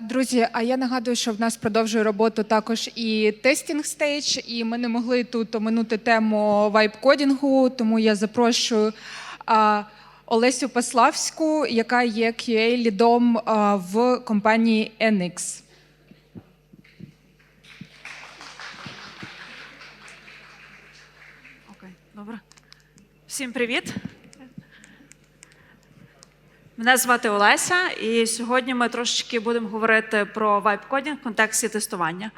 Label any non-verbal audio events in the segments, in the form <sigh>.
Друзі, а я нагадую, що в нас продовжує роботу також і тестінг стейдж, і ми не могли тут оминути тему вайп-кодінгу, тому я запрошую Олесю Паславську, яка є QA-лідом в компанії NX. Окей, добре. Всім привіт. Мене звати Олеся, і сьогодні ми трошечки будемо говорити про вайп-кодінг в контексті тестування.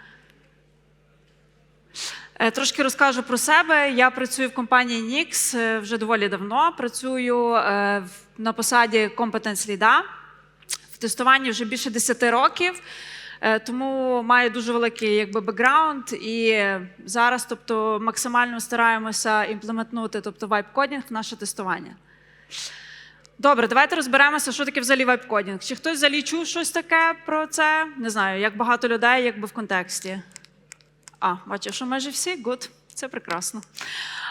Е, Трошки розкажу про себе. Я працюю в компанії Nix е, вже доволі давно. Працюю е, на посаді компетенс ліда в тестуванні вже більше 10 років. Тому маю дуже великий якби бекграунд, і зараз, тобто, максимально стараємося імплементнути, тобто вайп-кодінг в наше тестування. Добре, давайте розберемося, що таке взагалі вайп-кодінг. Чи хтось взагалі чув щось таке про це? Не знаю, як багато людей, якби в контексті. А, бачу, що майже всі? Good. Це прекрасно.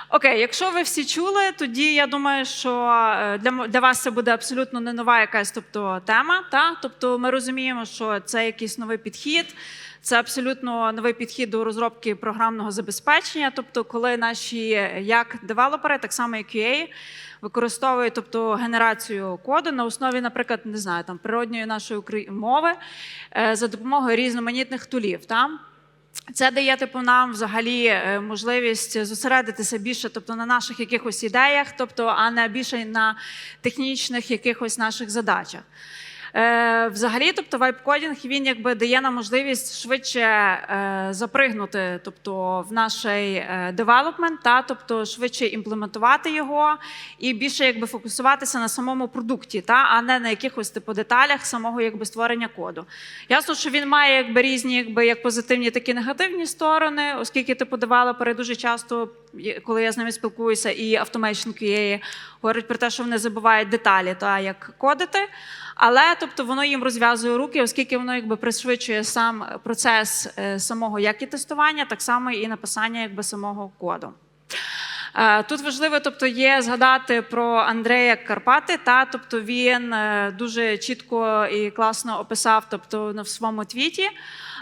Окей, якщо ви всі чули, тоді я думаю, що е, для, для вас це буде абсолютно не нова якась тобто, тема. Та? Тобто ми розуміємо, що це якийсь новий підхід, це абсолютно новий підхід до розробки програмного забезпечення. Тобто, коли наші як девелопери, так само і QA, використовують тобто, генерацію коду на основі, наприклад, не знаю, там, природньої нашої мови е, за допомогою різноманітних тулів. Та? Це дає типу нам взагалі е, можливість зосередитися більше, тобто на наших якихось ідеях, тобто, а не більше на технічних якихось наших задачах. Е, взагалі, тобто вайп-кодінг він якби дає нам можливість швидше е, запригнути, тобто в наш девелопмент, та тобто швидше імплементувати його і більше якби фокусуватися на самому продукті, та а не на якихось типу деталях самого якби створення коду. Ясно, що він має якби різні, якби як позитивні, так і негативні сторони, оскільки типу девелопери дуже часто, коли я з ними спілкуюся, і Automation QA говорять про те, що вони забувають деталі, та як кодити. Але тобто воно їм розв'язує руки, оскільки воно якби пришвидшує сам процес е, самого як і тестування, так само і написання якби самого коду. Е, Тут важливо, тобто, є згадати про Андрея Карпати. Та тобто він е, дуже чітко і класно описав, тобто в своєму твіті.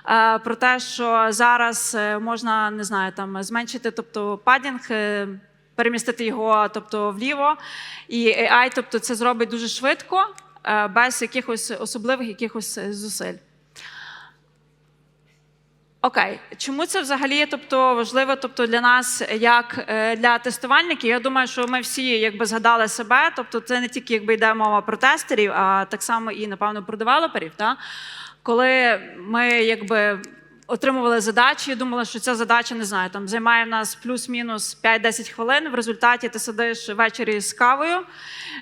е, Про те, що зараз е, можна не знаю, там зменшити, тобто падінг, е, перемістити його, тобто вліво, і AI, тобто це зробить дуже швидко, е, без якихось особливих якихось е, зусиль. Окей, чому це взагалі тобто, важливо тобто, для нас, як е, для тестувальників? Я думаю, що ми всі якби згадали себе. Тобто, це не тільки якби йде мова про тестерів, а так само і напевно про девелоперів. Та? Коли ми якби отримували задачі, і думали, що ця задача не знаю, там займає в нас плюс-мінус 5-10 хвилин. В результаті ти сидиш ввечері з кавою,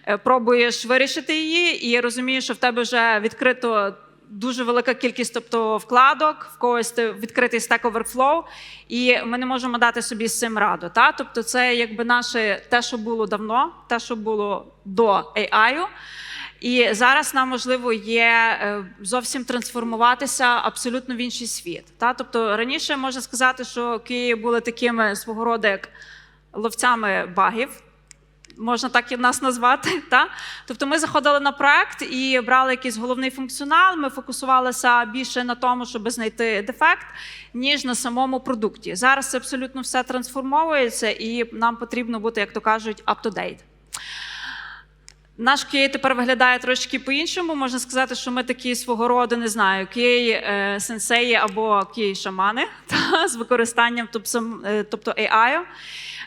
е, пробуєш вирішити її, і розумієш, що в тебе вже відкрито дуже велика кількість тобто, вкладок, в когось ти- відкритий Stack Overflow, і ми не можемо дати собі з цим раду. Та? Тобто, це якби наше те, що було давно, те, що було до AI. І зараз нам можливо є е, зовсім трансформуватися абсолютно в інший світ. Та? Тобто раніше можна сказати, що Києві були такими свого роду як ловцями багів можна так і нас назвати. Та? Тобто ми заходили на проект і брали якийсь головний функціонал. Ми фокусувалися більше на тому, щоб знайти дефект, ніж на самому продукті. Зараз це абсолютно все трансформовується, і нам потрібно бути, як то кажуть, up-to-date. Наш QA тепер виглядає трошки по-іншому. Можна сказати, що ми такі свого роду, не знаю, QA е, сенсеї або QA шамани <laughs> з використанням тобто, е, тобто AI.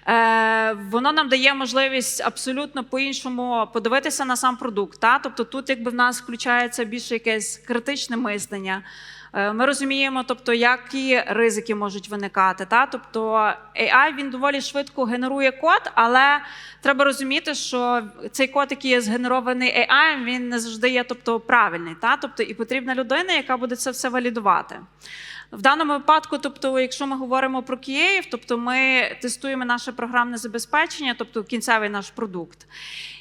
Е, воно нам дає можливість абсолютно по-іншому подивитися на сам продукт. Тобто тут якби в нас включається більше якесь критичне мислення. Е, Ми розуміємо, тобто, які ризики можуть виникати. Та? Тобто AI він доволі швидко генерує код, але треба розуміти, що цей код, який є згенерований AI, він не завжди є тобто, правильний. Та? Тобто, і потрібна людина, яка буде це все валідувати. В даному випадку, тобто, якщо ми говоримо про QA, тобто ми тестуємо наше програмне забезпечення, тобто кінцевий наш продукт.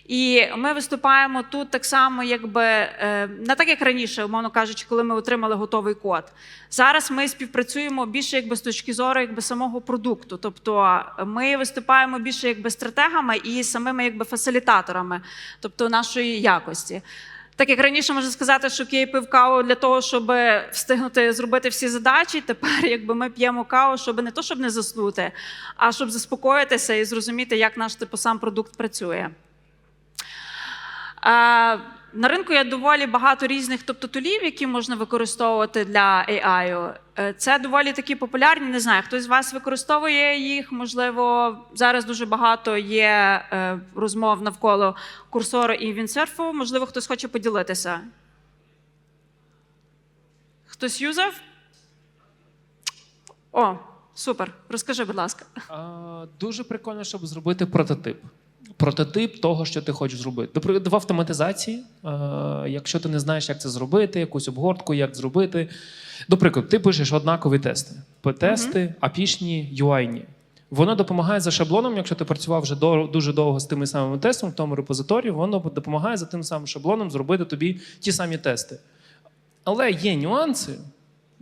І ми виступаємо тут так само, якби е, не так як раніше, умовно кажучи, коли ми отримали готовий код. Зараз ми співпрацюємо більше якби з точки зору якби самого продукту. Тобто ми виступаємо більше якби стратегами і самими якби фасилітаторами, тобто нашої якості. Так як раніше можна сказати, що Київ пив каву для того, щоб встигнути зробити всі задачі. Тепер, якби ми п'ємо каву, щоб не то, щоб не заснути, а щоб заспокоїтися і зрозуміти, як наш типу сам продукт працює. На ринку є доволі багато різних тобто, тулів, які можна використовувати для AI. Е, Це доволі такі популярні. Не знаю, хтось з вас використовує їх. Можливо, зараз дуже багато є е, розмов навколо курсору і вінсерфу. Можливо, хтось хоче поділитися. Хтось юзав? О, супер. Розкажи, будь ласка. Дуже прикольно, щоб зробити прототип. Прототип того, що ти хочеш зробити. Наприклад, в автоматизації, е, якщо ти не знаєш, як це зробити, якусь обгортку, як зробити. До прикладу, ти пишеш однакові тести: П-тести, апішні, юайні. Воно допомагає за шаблоном, якщо ти працював вже дуже довго з тими самими тестами в тому репозиторії, воно допомагає за тим самим шаблоном зробити тобі ті самі тести. Але є нюанси,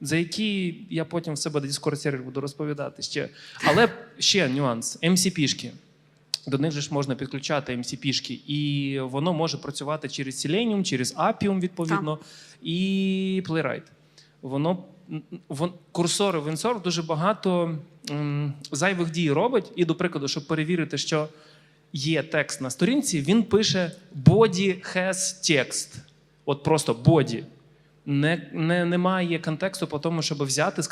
за які я потім в себе на Discord сервері буду розповідати ще. Але ще нюанс: MCP-шки. До них же ж можна підключати MCP-шки, і воно може працювати через Selenium, через Appium, відповідно, і Playwright. Воно вон, курсори в дуже багато м, зайвих дій робить. І, до прикладу, щоб перевірити, що є текст на сторінці, він пише body has text. От просто body. Не, не, немає контексту по тому, щоб взяти з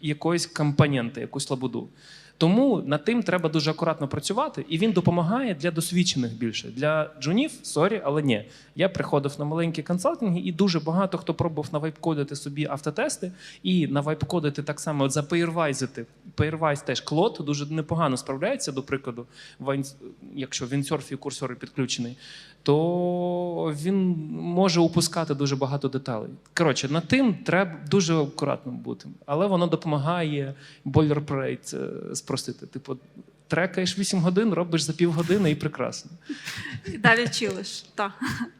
якоїсь компоненти, якусь лабуду. Тому над тим треба дуже акуратно працювати, і він допомагає для досвідчених більше. Для джунів, сорі, але ні. Я приходив на маленькі консалтинги, і дуже багато хто пробував навайпкодити собі автотести і навайпкодити так само от запейрвайзити. Pairwise теж клод дуже непогано справляється, до прикладу, якщо Windsurf і курсори підключений, то він може упускати дуже багато деталей. Коротше, над тим треба дуже акуратним бути. Але воно допомагає бойлерплейт е, спростити. Типу, трекаєш 8 годин, робиш за півгодини і прекрасно. І далі чилиш. Так,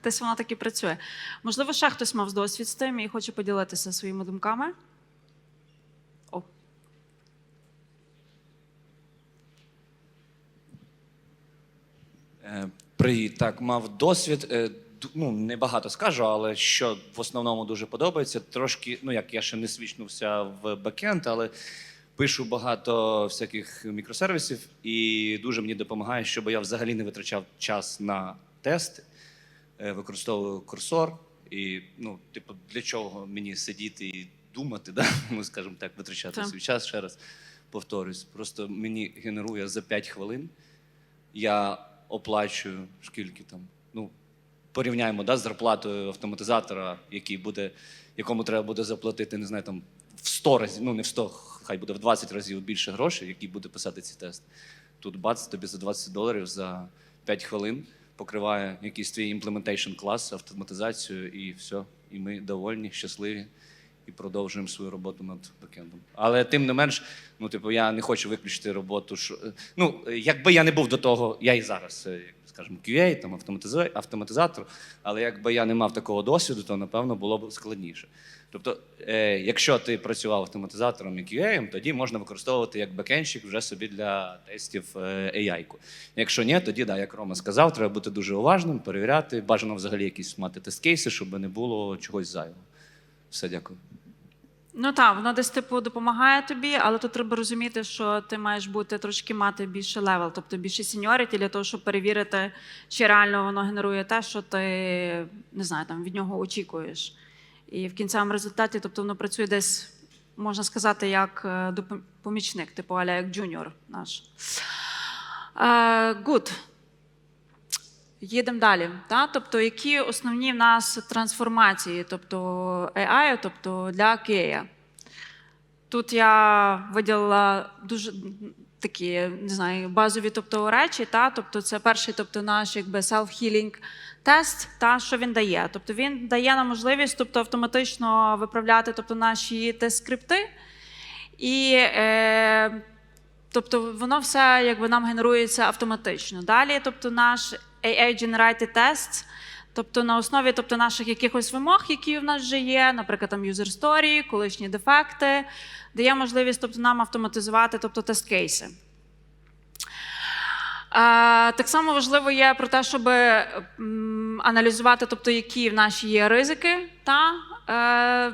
десь воно так і працює. Можливо, ще хтось мав досвід з тим і хоче поділитися своїми думками. О, Е, Привіт, так, мав досвід. е, Ну, не багато скажу, але що в основному дуже подобається. Трошки, ну як я ще не свічнувся в бекенд, але пишу багато всяких мікросервісів, і дуже мені допомагає, щоб я взагалі не витрачав час на тести. Е, Використовую курсор. І, ну, типу, для чого мені сидіти і думати, да? <laughs> ну, скажімо так, витрачати Так. свій час ще раз повторюсь. Просто мені генерує за 5 хвилин я оплачую скільки там. Ну, порівняємо да, з зарплатою автоматизатора, який буде, якому треба буде заплатити, не знаю, там в 100 разів, ну не в 100, хай буде в 20 разів більше грошей, який буде писати ці тести. Тут бац, тобі за 20 доларів за 5 хвилин покриває якийсь твій implementation клас, автоматизацію, і все. І ми довольні, щасливі і продовжуємо свою роботу над бекендом. Але тим не менш, ну типу, я не хочу виключити роботу. Що, ну, якби я не був до того, я і зараз, е, скажімо, QA, там автоматизатор, але якби я не мав такого досвіду, то напевно було б складніше. Тобто, е, якщо ти працював автоматизатором і QA, тоді можна використовувати як бекенщик вже собі для тестів е, AI-ку. Якщо ні, тоді да, як Рома сказав, треба бути дуже уважним, перевіряти. Бажано взагалі якісь мати тест-кейси, щоб не було чогось зайвого. Все, дякую. Ну так, воно десь типу допомагає тобі, але тут треба розуміти, що ти маєш бути трошки мати більше левел, тобто більше сеньоріті для того, щоб перевірити, чи реально воно генерує те, що ти не знаю, там від нього очікуєш. І в кінцевому результаті, тобто воно працює десь, можна сказати, як е, помічник, типу аля як джуніор наш. Гуд. Їдемо далі. Та? Тобто, які основні в нас трансформації, тобто AI, тобто для QA? Тут я виділила дуже такі, не знаю, базові тобто, речі. Та? Тобто, це перший тобто, наш якби, self-healing тест, та, що він дає. Тобто він дає нам можливість тобто, автоматично виправляти тобто, наші тест-скрипти. І е, Тобто воно все якби нам генерується автоматично. Далі, тобто, наш AI-generated test, тобто на основі тобто, наших якихось вимог, які в нас вже є, наприклад, там user story, колишні дефекти, дає можливість тобто, нам автоматизувати тобто, тест-кейси. Е, Так само важливо є про те, щоб аналізувати, тобто, які в наші є ризики та е,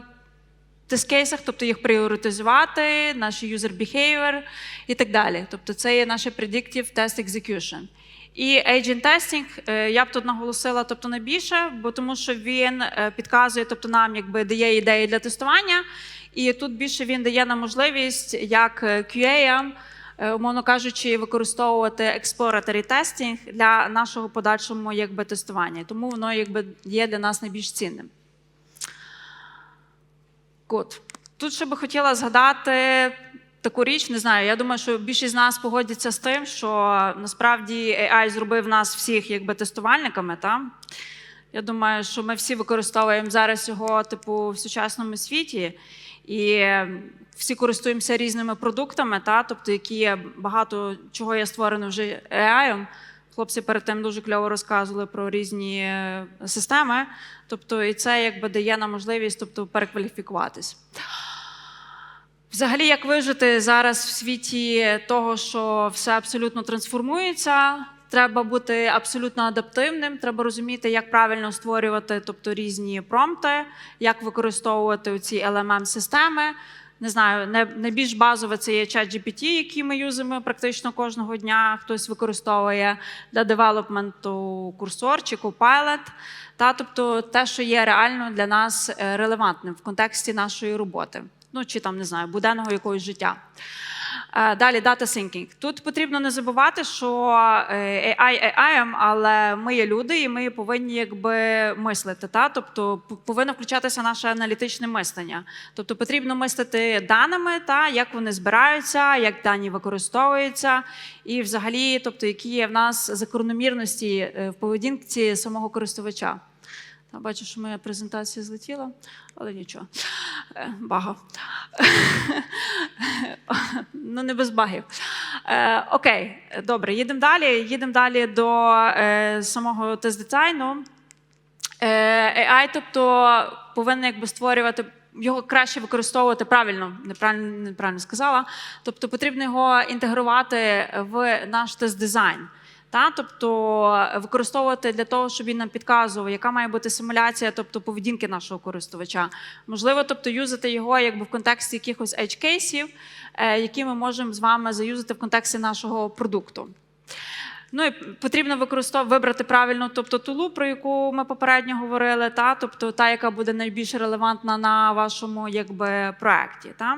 тест-кейсах, тобто їх пріоритизувати, наш user behavior і так далі. Тобто це є наше predictive test execution. І agent testing е, я б тут наголосила тобто, найбільше, бо тому що він е, підказує тобто, нам, якби дає ідеї для тестування. І тут більше він дає нам можливість як е, QA, е, умовно кажучи, використовувати exploratory testing для нашого подальшого якби, тестування. Тому воно якби, є для нас найбільш цінним. Good. Тут ще би хотіла згадати таку річ, не знаю. Я думаю, що більшість з нас погодяться з тим, що насправді AI зробив нас всіх якби тестувальниками. Та? Я думаю, що ми всі використовуємо зараз його типу в сучасному світі. І всі користуємося різними продуктами, та? тобто, які є багато чого є створено вже AI. Хлопці перед тим дуже кльово розказували про різні е, системи. Тобто, і це якби дає нам можливість тобто, перекваліфікуватись. Взагалі, як вижити зараз в світі того, що все абсолютно трансформується, треба бути абсолютно адаптивним, треба розуміти, як правильно створювати тобто, різні промпти, як використовувати ці lmm системи Не знаю, найбільш базове це є ChatGPT, який ми юзаємо практично кожного дня. Хтось використовує для девелопменту курсор чи Copilot. Та, тобто те, що є реально для нас е, релевантним в контексті нашої роботи. Ну чи там не знаю, буденного якогось життя. Е, Далі data thinking. Тут потрібно не забувати, що е, AI AI, але ми є люди, і ми повинні якби мислити. Та? Тобто повинно включатися наше аналітичне мислення. Тобто потрібно мислити даними, та як вони збираються, як дані використовуються, і взагалі, тобто, які є в нас закономірності е, в поведінці самого користувача. Бачу, що моя презентація злетіла, але нічого. Е, Бага. <laughs> ну, не без багів. Е, окей, добре, їдемо далі. Їдемо далі до е, самого тест-дизайну. Е, AI, тобто, повинен якби створювати. Його краще використовувати правильно, неправильно, неправильно сказала. Тобто потрібно його інтегрувати в наш тест-дизайн. Та? Тобто використовувати для того, щоб він нам підказував, яка має бути симуляція, тобто поведінки нашого користувача. Можливо, тобто юзати його якби в контексті якихось edge кейсів, е, які ми можемо з вами заюзати в контексті нашого продукту. Ну і потрібно використов... вибрати правильну тобто, тулу, про яку ми попередньо говорили, та? тобто та, яка буде найбільш релевантна на вашому якби, проєкті. Та?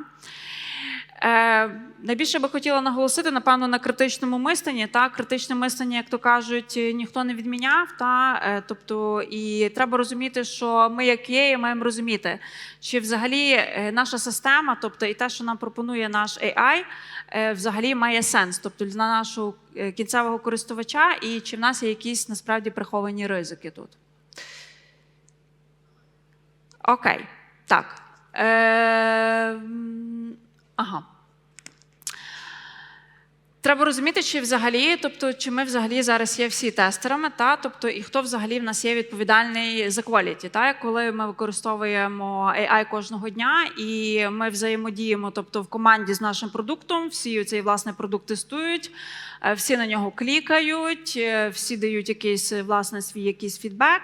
Е, найбільше би хотіла наголосити, напевно, на критичному мисленні. Та? Критичне мислення, як то кажуть, ніхто не відміняв. Та? Е, тобто, і треба розуміти, що ми, як є, маємо розуміти, чи взагалі е, наша система, тобто і те, що нам пропонує наш AI, е, взагалі має сенс, тобто для нашого е, кінцевого користувача, і чи в нас є якісь насправді приховані ризики тут. Окей, так. Е, ага. Треба розуміти, чи взагалі, тобто, чи ми взагалі зараз є всі тестерами, та тобто, і хто взагалі в нас є відповідальний за quality, та коли ми використовуємо AI кожного дня, і ми взаємодіємо, тобто в команді з нашим продуктом, всі цей власне продукт тестують, е, всі на нього клікають, е, всі дають якийсь власне свій якийсь фідбек.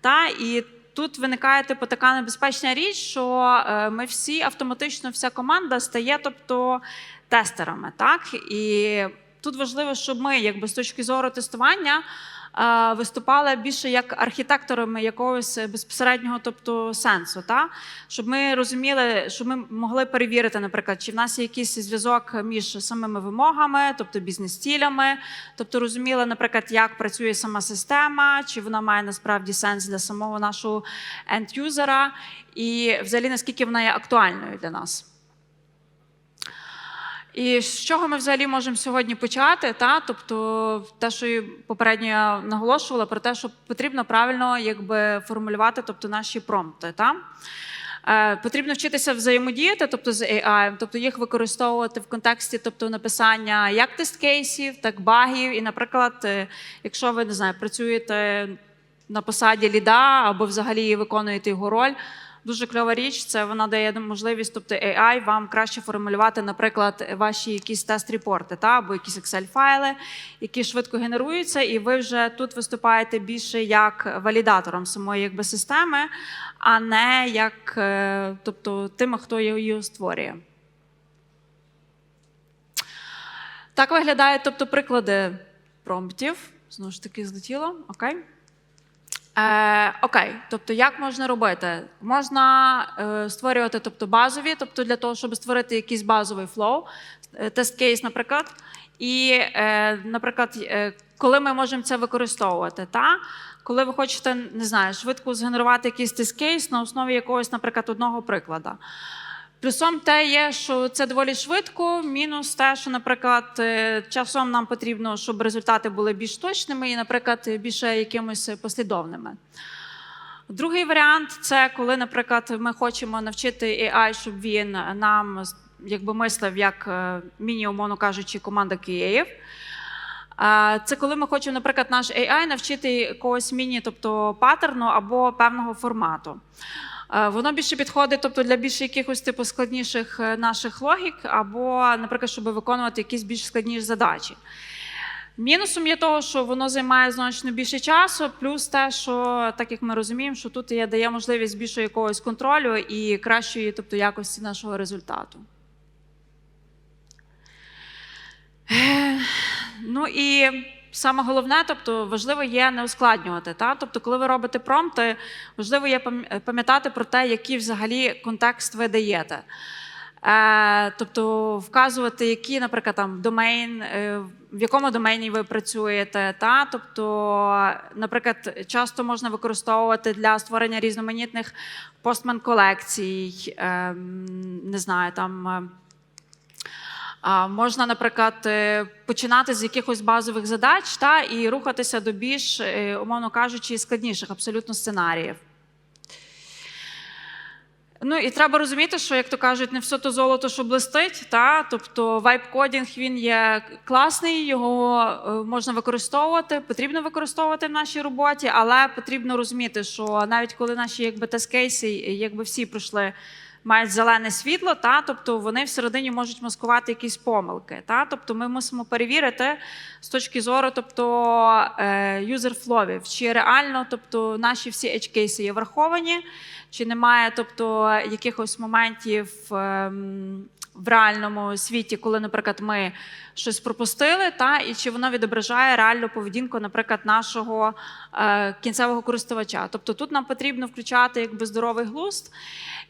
Та і тут виникає типу така небезпечна річ, що е, ми всі автоматично, вся команда стає, тобто тестерами. Так? І тут важливо, щоб ми, якби з точки зору тестування, виступали більше як архітекторами якогось безпосереднього тобто, сенсу. Та? Щоб ми розуміли, щоб ми могли перевірити, наприклад, чи в нас є якийсь зв'язок між самими вимогами, тобто бізнес-цілями, тобто розуміли, наприклад, як працює сама система, чи вона має насправді сенс для самого нашого енд-юзера, і взагалі наскільки вона є актуальною для нас. І з чого ми взагалі можемо сьогодні почати? Та? Тобто, те, що попередньо я наголошувала, про те, що потрібно правильно якби, формулювати тобто, наші промпти. Та? Е, потрібно вчитися взаємодіяти, тобто з AI, тобто їх використовувати в контексті тобто, написання як тест-кейсів, так багів. І, наприклад, е, якщо ви не знаю, працюєте на посаді ліда або взагалі виконуєте його роль. Дуже кльова річ. Це вона дає можливість, тобто AI вам краще формулювати, наприклад, ваші якісь тест-репорти, та або якісь Excel-файли, які швидко генеруються, і ви вже тут виступаєте більше як валідатором самої якби системи, а не як е, тобто, тим, хто її створює. Так виглядають тобто, приклади промптів. Знову ж таки, злетіло. Окей. Е, окей, тобто, як можна робити? Можна е, створювати тобто, базові, тобто для того, щоб створити якийсь базовий флоу, е, тест-кейс, наприклад. І, е, наприклад, е, коли ми можемо це використовувати, та? коли ви хочете, не знаю, швидко згенерувати якийсь тест-кейс на основі якогось, наприклад, одного прикладу. Плюсом те є, що це доволі швидко. Мінус те, що, наприклад, е, часом нам потрібно, щоб результати були більш точними і, наприклад, більше якимось послідовними. Другий варіант це коли, наприклад, ми хочемо навчити AI, щоб він нам якби мислив як е, міні, умовно кажучи, команда Київ. Е, Це коли ми хочемо, наприклад, наш AI навчити якогось міні, тобто паттерну або певного формату. Е, Воно більше підходить, тобто для більш якихось типу складніших е, наших логік, або, наприклад, щоб виконувати якісь більш складніші задачі. Мінусом є того, що воно займає значно більше часу, плюс те, що так як ми розуміємо, що тут є дає можливість більше якогось контролю і кращої, тобто якості нашого результату. Ну і саме головне, тобто важливо є не ускладнювати. Та? Тобто, коли ви робите промпти, важливо є пам'ятати про те, який взагалі контекст ви даєте. Е, тобто вказувати, які, наприклад, там домейн, е, в якому домені ви працюєте. Та? Тобто, наприклад, часто можна використовувати для створення різноманітних постмен колекцій, е, не знаю, там. Можна, наприклад, е, починати з якихось базових задач та, і рухатися до більш, е, умовно кажучи, складніших абсолютно сценаріїв. Ну і треба розуміти, що, як то кажуть, не все то золото, що блистить. Та? Тобто вайп-кодінг він є класний, його е, можна використовувати, потрібно використовувати в нашій роботі, але потрібно розуміти, що навіть коли наші якби, тест-кейси, якби всі пройшли мають зелене світло, та тобто вони всередині можуть маскувати якісь помилки. Та тобто ми мусимо перевірити з точки зору, тобто юзерфловів, чи реально, тобто наші всі edge кейси є враховані, чи немає, тобто якихось моментів. В реальному світі, коли, наприклад, ми щось пропустили, та і чи воно відображає реальну поведінку, наприклад, нашого е, кінцевого користувача. Тобто тут нам потрібно включати якби здоровий глузд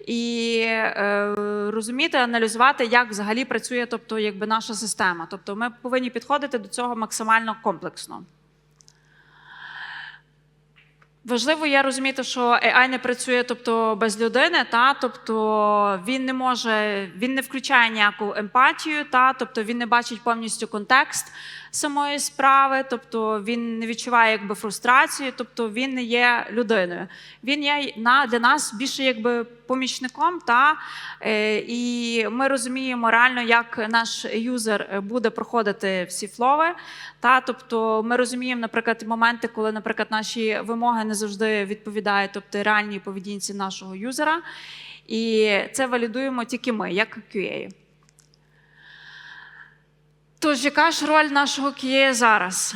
і е, розуміти, аналізувати, як взагалі працює тобто, якби наша система. Тобто ми повинні підходити до цього максимально комплексно. Важливо є розуміти, що AI не працює тобто, без людини, та тобто він не може, він не включає ніяку емпатію, та тобто він не бачить повністю контекст самої справи, тобто він не відчуває якби фрустрацію, тобто він не є людиною. Він є на для нас більше якби помічником, та е, і ми розуміємо реально, як наш юзер буде проходити всі флови. Та тобто ми розуміємо, наприклад, моменти, коли, наприклад, наші вимоги не завжди відповідають, тобто реальній поведінці нашого юзера. І це валідуємо тільки ми, як QA. Тож, яка ж роль нашого QA зараз?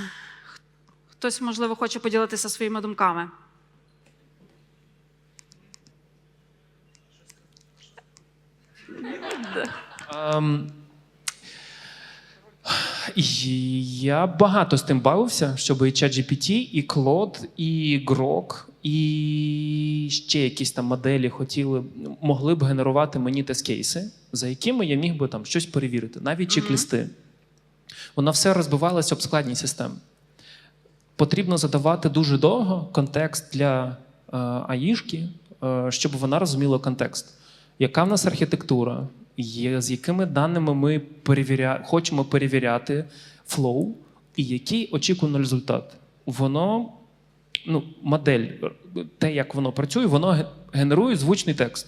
Хтось, можливо, хоче поділитися своїми думками. Ем, я багато з тим бавився, щоб і ChatGPT, і Claude, і Grok, і ще якісь там моделі хотіли, могли б генерувати мені тест-кейси, за якими я міг би там щось перевірити, навіть чек-лісти. Воно все розбивалося об складні системи. Потрібно задавати дуже довго контекст для е, АІшки, е, щоб вона розуміла контекст. Яка в нас архітектура, є, з якими даними ми перевіря... хочемо перевіряти флоу, і який очікуваний результат. Воно, ну, модель, те, як воно працює, воно генерує звучний текст.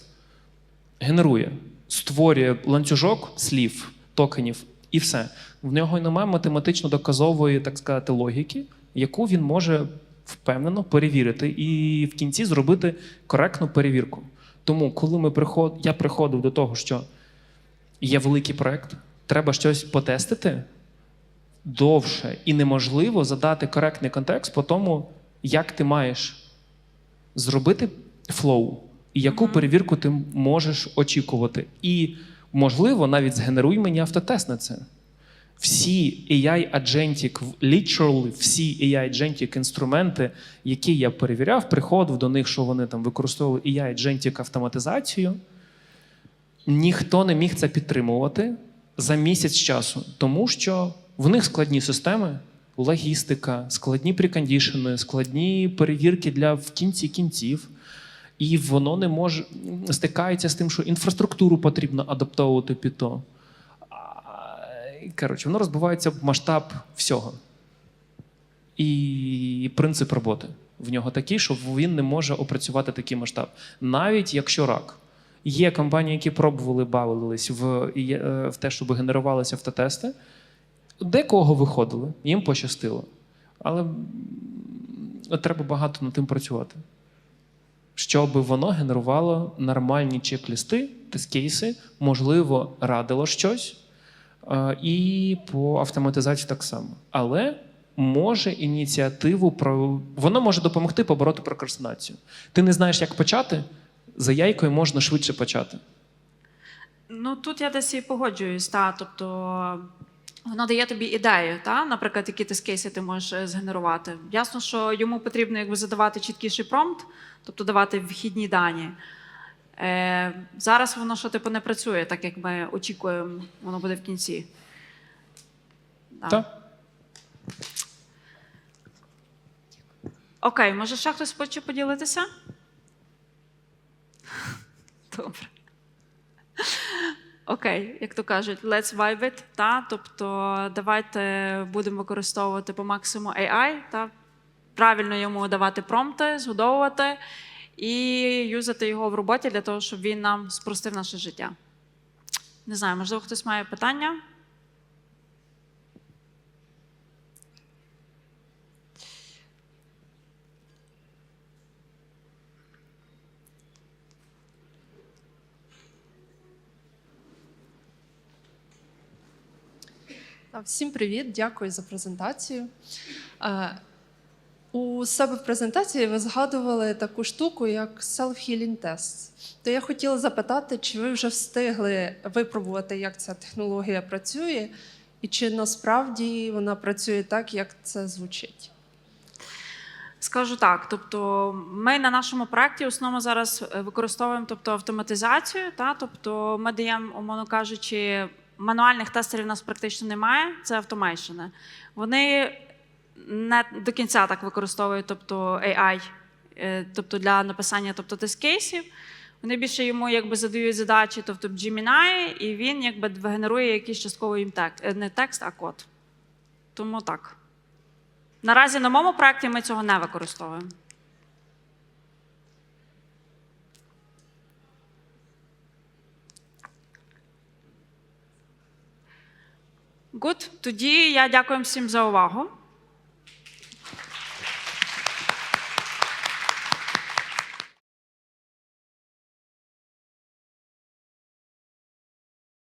Генерує, створює ланцюжок слів, токенів і все. В нього немає математично доказової, так сказати, логіки, яку він може впевнено перевірити і в кінці зробити коректну перевірку. Тому, коли ми приход... я приходив до того, що є великий проект, треба щось потестити довше і неможливо задати коректний контекст по тому, як ти маєш зробити флоу, і яку перевірку ти можеш очікувати. І, можливо, навіть згенеруй мені автотест на це. Всі AI agentic, literally всі AI agentic інструменти, які я перевіряв, приходив до них, що вони там використовували AI agentic автоматизацію. Ніхто не міг це підтримувати за місяць часу, тому що в них складні системи, логістика, складні прикондішени, складні перевірки для в кінці кінців. І воно не може стикається з тим, що інфраструктуру потрібно адаптовувати під то. Коротше, воно розбивається в масштаб всього. І принцип роботи в нього такий, що він не може опрацювати такий масштаб, навіть якщо рак. Є компанії, які пробували бавились в, е, в те, щоб генерувалися автотести. Декого виходили, їм пощастило. Але треба багато над тим працювати. Щоб воно генерувало нормальні чек-лісти, тест-кейси, можливо, радило щось. І по автоматизації так само. Але може ініціативу про воно може допомогти побороти прокрастинацію. Ти не знаєш, як почати, за яйкою можна швидше почати. Ну тут я десь і погоджуюсь, та тобто воно дає тобі ідею, та наприклад, які ти кейси ти можеш е, згенерувати. Ясно, що йому потрібно якби задавати чіткіший промпт, тобто давати вхідні дані. Е, зараз воно що типу не працює, так як ми очікуємо, воно буде в кінці. Да. Так? Окей, може ще хтось хоче поділитися? <laughs> Добре. Окей, як то кажуть, let's vibe it, та? тобто давайте будемо використовувати по максимуму AI, та? правильно йому давати промпти, згодовувати і юзати його в роботі для того, щоб він нам спростив наше життя. Не знаю, можливо, хтось має питання? Всім привіт, дякую за презентацію. У себе в презентації ви згадували таку штуку, як self-healing test. То я хотіла запитати, чи ви вже встигли випробувати, як ця технологія працює, і чи насправді вона працює так, як це звучить? Скажу так, тобто ми на нашому проєкті в основному зараз е, використовуємо тобто, автоматизацію. Та? Тобто ми даємо, умовно кажучи, мануальних тестерів у нас практично немає, це автомейшени. Вони не до кінця так використовують тобто, AI, е, тобто для написання тобто, тест-кейсів. Вони більше йому якби задають задачі, тобто Gemini, і він якби генерує якийсь частковий їм текст, е, не текст, а код. Тому так. Наразі на моєму проєкті ми цього не використовуємо. Good. Тоді я дякую всім за увагу.